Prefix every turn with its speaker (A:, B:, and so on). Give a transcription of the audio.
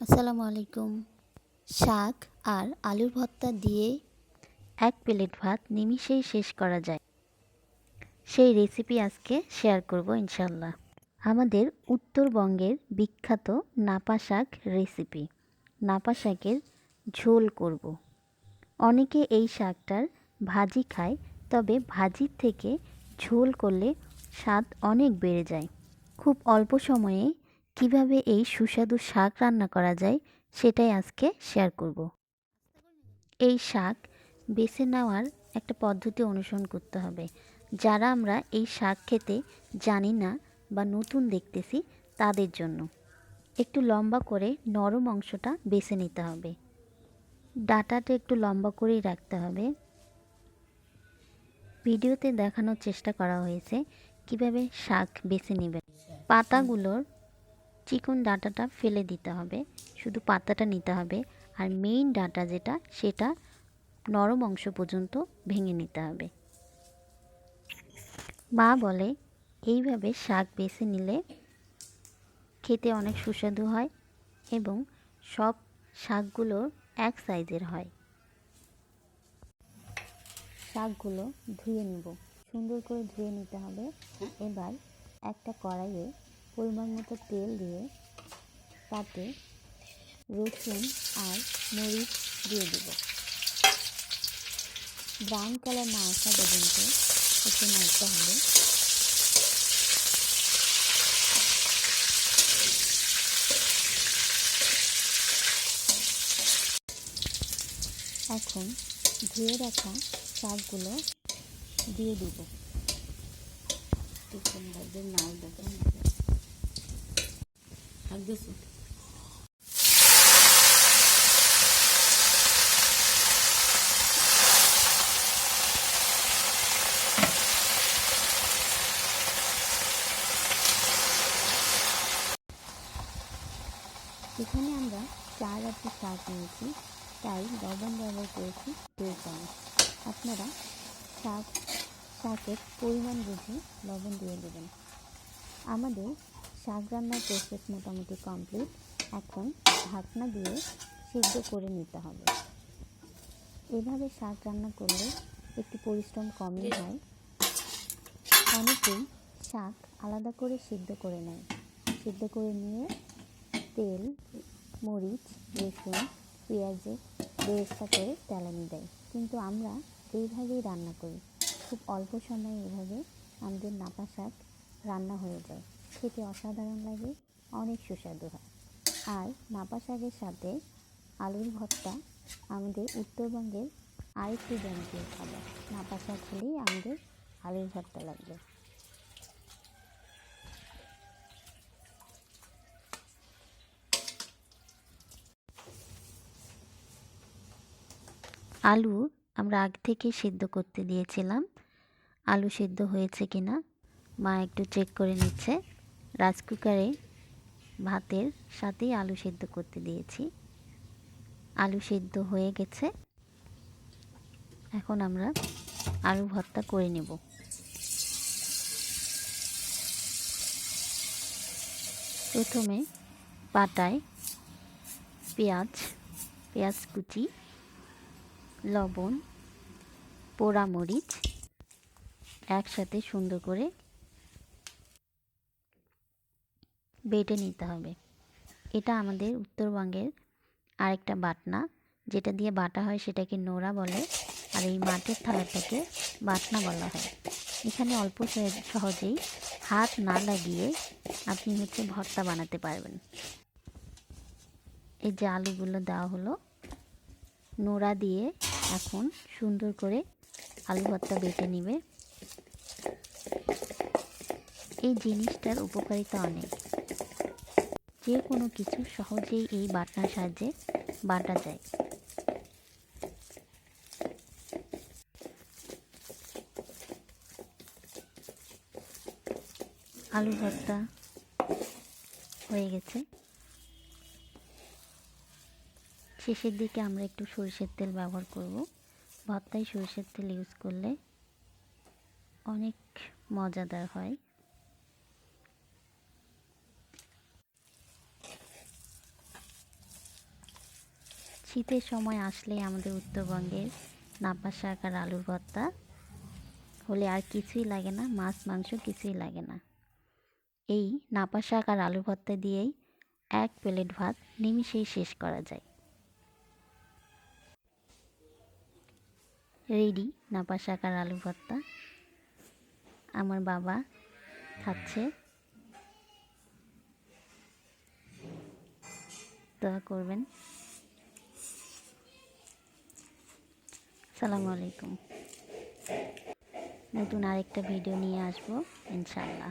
A: আসসালামু আলাইকুম। শাক আর আলুর ভর্তা দিয়ে এক প্লেট ভাত নিমিষেই শেষ করা যায়। সেই রেসিপি আজকে শেয়ার করব ইনশাল্লাহ আমাদের উত্তরবঙ্গের বিখ্যাত নাপা শাক রেসিপি। নাপা শাকের ঝোল করব। অনেকে এই শাকটার ভাজি খায়, তবে ভাজির থেকে ঝোল করলে স্বাদ অনেক বেড়ে যায়। খুব অল্প সময়ে কীভাবে এই সুস্বাদু শাক রান্না করা যায় সেটাই আজকে শেয়ার করব। এই শাক বেছে নেওয়ার একটা পদ্ধতি অনুসরণ করতে হবে। যারা আমরা এই শাক খেতে জানি না বা নতুন দেখতেছি তাদের জন্য। একটু লম্বা করে নরম অংশটা বেছে নিতে হবে। ডাটাটা একটু লম্বা করেই রাখতে হবে। ভিডিওতে দেখানোর চেষ্টা করা হয়েছে কীভাবে শাক বেছে নেবেন। পাতাগুলোর চিকন ডাটাটা ফেলে দিতে হবে শুধু পাতাটা নিতে হবে আর মেইন ডাটা যেটা সেটা নরম অংশ পর্যন্ত ভেঙে নিতে হবে। মা বলে এইভাবে শাক বেছে নিলে খেতে অনেক সুস্বাদু হয় এবং সব শাকগুলো এক সাইজের হয়। শাকগুলো ধুয়ে নেব। সুন্দর করে ধুয়ে নিতে হবে। এবার একটা কড়াইয়ে পরিমাণ মতো তেল দিয়ে তাতে রসুন আর মরিচ দিয়ে দেব। ব্রাউন কালার না আসা পর্যন্ত একটু নাড়তে হবে। এখন ধুয়ে রাখা শাকগুলো দিয়ে দিব।
B: টিফিন ভাজে নাও দেখো।
A: এখানে আমরা চার আটি শাক নিয়েছি, তাই লবণ ব্যবহার করেছি দেড় চামচ। আপনারা শাক শাকের পরিমাণ বুঝে লবণ দিয়ে দেবেন। আমাদের শাক রান্নার প্রসেস মোটামুটি কমপ্লিট এখন ঢাকনা দিয়ে সিদ্ধ করে নিতে হবে। এভাবে শাক রান্না করলে একটু পরিশ্রম কমই হয়। অনেকেই শাক আলাদা করে সিদ্ধ করে নেয়। সিদ্ধ করে নিয়ে তেল, মরিচ, রসুন, পেঁয়াজে বেরেস্তা করে তেলানি দেয়। কিন্তু আমরা এইভাবেই রান্না করি। খুব অল্প সময়ে এভাবে আমাদের নাপা শাক রান্না হয়ে যায়। খেতে অসাধারণ লাগে, অনেক সুস্বাদু হয়। আর নাপা শাকের সাথে আলুর ভর্তা আমাদের উত্তরবঙ্গের আরেকটি জনপ্রিয় খাবার। নাপা শাক হলেই আমাদের আলুর ভর্তা লাগবে। আলু আমরা আগ থেকে সিদ্ধ করতে দিয়েছিলাম। আলু সিদ্ধ হয়েছে কিনা, মা একটু চেক করে নিচ্ছে। রাইস কুকারে ভাতের সাথেই আলু সিদ্ধ করতে দিয়েছি। আলু সিদ্ধ হয়ে গেছে। এখন আমরা আলু ভর্তা করে নেব। প্রথমে পাটায় পেঁয়াজ পেঁয়াজ কুচি, লবণ পোড়া মরিচ একসাথে সুন্দর করে বেটে নিতে হবে। এটা আমাদের উত্তরবঙ্গের আরেকটা বাটনা। যেটা দিয়ে বাটা হয় সেটাকে নোড়া বলে আর এই মাটির থালাটাকে বাটনা বলা হয়। এখানে অল্প সহ- সহজেই হাত না লাগিয়ে আপনি হচ্ছে ভর্তা বানাতে পারবেন। এই যে আলুগুলো দেওয়া হলো, নোড়া দিয়ে এখন সুন্দর করে আলু ভর্তা বেটে নিবে। এই জিনিসটার উপকারিতা অনেক। যে কোনো কিছু সহজেই এই বাটনার সাহায্যে বাটা যায়। আলু ভর্তা হয়ে গেছে। শেষের দিকে আমরা একটু সরিষার তেল ব্যবহার করব। ভর্তায় সরিষার তেল ইউজ করলে অনেক মজাদার হয়। শীতের সময় আসলেই আমাদের উত্তরবঙ্গের নাপা শাক আর আলুর ভর্তা। হলে আর কিছুই লাগে না, মাছ, মাংস কিছুই লাগে না। এই নাপা শাক আর আলু ভর্তা দিয়েই এক প্লেট ভাত নিমিষেই শেষ করা যায়। রেডি নাপা শাক আর আলু ভর্তা। আমার বাবা খাচ্ছে। দোয়া করবেন। সালামু আলাইকুম। নতুন আরেকটা ভিডিও নিয়ে আসব ইনশাল্লাহ